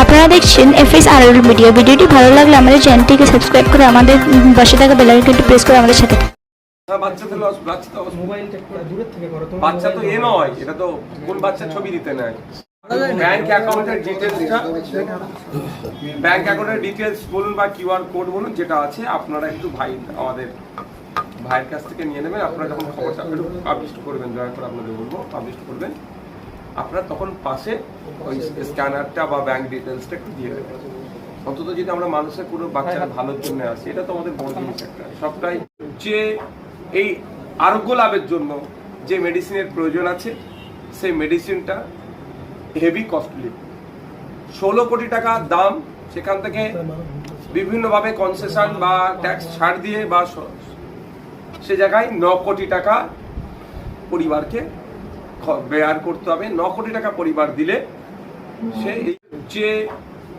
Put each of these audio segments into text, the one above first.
আপনারা দেখছেন এফএস আর মিডিয়া ভিডিওটি ভালো লাগলে আমাদের চ্যানেলটিকে সাবস্ক্রাইব করে আমাদের পাশে থাকা বেল আইকনটি প্রেস করে আমাদের সাথে থাকুন। হ্যাঁ, বাচ্চা তো লস বাচ্চা তো মোবাইলটা একটু দূরের থেকে করো বাচ্চা তো এ নয় এটা তো কোন বাচ্চা ছবি দিতে নেয়? ব্যাংক অ্যাকাউন্টের ডিটেলসটা ব্যাংক অ্যাকাউন্টের ডিটেলস বলুন বা কিউআর কোড বলুন যেটা আছে আপনারা একটু ভাই আমাদের ভাইয়ের কাছ থেকে নিয়ে নেবেন। আপনারা যখন খবরটা একটু পাবলিশ করবেন দয়া করে আপনাদের বলব পাবলিশ করবেন। আপনারা তখন পাশে ওই স্ক্যানারটা বা ব্যাংক ডিটেলসটা একটু দিয়ে দেবেন। অন্তত যদি আমরা মানুষের কোনো বাচ্চার ভালোর জন্য আসি এটা তো আমাদের বড় জিনিস একটা। সবটাই যে এই আরোগ্য লাভের জন্য যে মেডিসিনের প্রয়োজন আছে সেই মেডিসিনটা হেভি কস্টলি ষোলো কোটি টাকা দাম সেখান থেকে বিভিন্নভাবে কনসেশন বা ট্যাক্স ছাড় দিয়ে বা সে জায়গায় ন কোটি টাকা পরিবারকে বেয়ার করতে হবে। ন কোটি টাকা পরিবার দিলে সে যে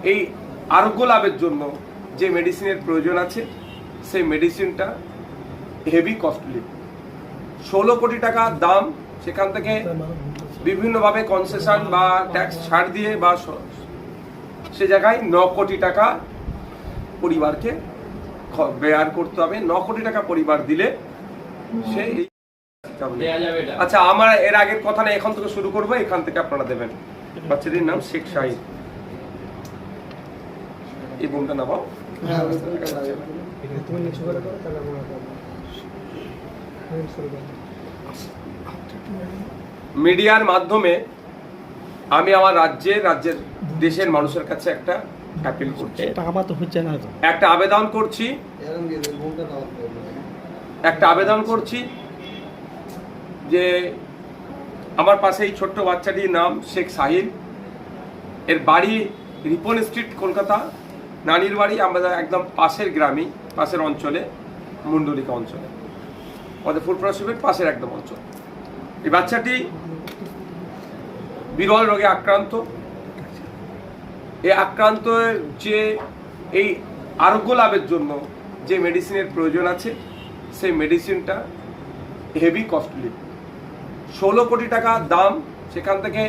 এই আরোগ্য লাভের জন্য যে মেডিসিনের প্রয়োজন আছে, সেই মেডিসিনটা হেভি কস্টলি ষোলো কোটি টাকা দাম সেখান থেকে বিভিন্নভাবে কনসেশন বা ট্যাক্স ছাড় দিয়ে বা সে জায়গায় ন কোটি টাকা পরিবারকে বেয়ার করতে হবে। ন কোটি টাকা পরিবার দিলে সে এই- আচ্ছা আমার এর আগের কথা না এখন থেকে শুরু করব এখান থেকে আপনারা দেবেন। বাচ্চাটির নাম শেখ শাহিদ এই বোনটা নামাও। হবে হ্যাঁ, শুরু করো। মিডিয়ার মাধ্যমে আমি আমার রাজ্যের রাজ্যের দেশের মানুষের কাছে একটা অ্যাপিল করছি। তো হচ্ছে না একটা আবেদন করছি। একটা আবেদন করছি। যে আমার পাশে এই ছোট্ট বাচ্চাটির নাম শেখ সাহিল। এর বাড়ি রিপন স্ট্রিট, কলকাতা। নানির বাড়ি আমাদের একদম পাশের গ্রামে পাশের অঞ্চলে, মুন্ডলিকা অঞ্চলে। আমাদের ফুলপুরা পাশের একদম অঞ্চল। এই বাচ্চাটি বিরল রোগে আক্রান্ত। এই আক্রান্ত যে এই আরোগ্য লাভের জন্য যে মেডিসিনের প্রয়োজন আছে, সেই মেডিসিনটা হেভি কস্টলি ষোলো কোটি টাকা দাম সেখান থেকে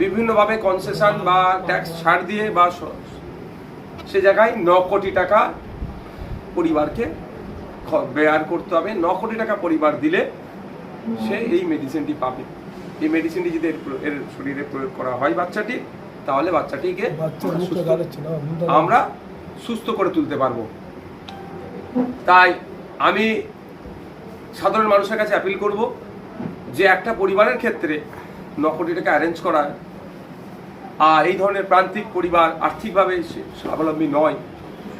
বিভিন্নভাবে কনসেশন বা ট্যাক্স ছাড় দিয়ে বা সে জায়গায় ন কোটি টাকা পরিবারকে বেয়ার করতে হবে। ন কোটি টাকা পরিবার দিলে সে এই মেডিসিনটি পাবে। এই মেডিসিনটি যদি এর শরীরে প্রয়োগ করা হয় বাচ্চাটি তাহলে বাচ্চাটিকে আমরা সুস্থ করে তুলতে পারব। তাই আমি সাধারণ মানুষের কাছে অ্যাপিল করব যে একটা পরিবারের ক্ষেত্রে ন কোটি টাকা অ্যারেঞ্জ করা আর এই ধরনের প্রান্তিক পরিবার আর্থিকভাবে স্বাবলম্বী নয়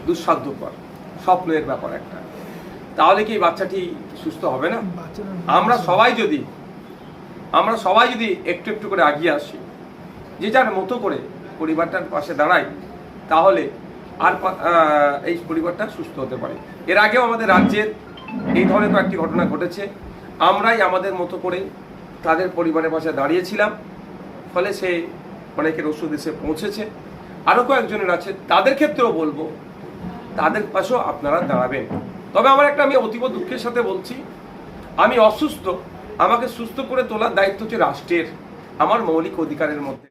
দুঃসাধ্যকর স্বপ্নের ব্যাপার একটা। তাহলে কি বাচ্চাটি সুস্থ হবে না? আমরা সবাই যদি, আমরা সবাই যদি একটু একটু করে আগিয়ে আসি, যে যার মতো করে পরিবারটার পাশে দাঁড়াই, তাহলে আর এই পরিবারটা সুস্থ হতে পারে। এর আগেও আমাদের রাজ্যের এই ধরনের কয়েকটি ঘটনা ঘটেছে। আমরাই আমাদের মতো করে তাদের পরিবারের পাশে দাঁড়িয়েছিলাম, ফলে সে অনেকের ওষুধ এসে পৌঁছেছে। আরও কয়েকজনের আছে, তাদের ক্ষেত্রেও বলব, তাদের পাশেও আপনারা দাঁড়াবেন। তবে আমার একটা আমি অতীব দুঃখের সাথে বলছি, আমি অসুস্থ, আমাকে সুস্থ করে তোলার দায়িত্ব হচ্ছে রাষ্ট্রের, আমার মৌলিক অধিকারের মধ্যে।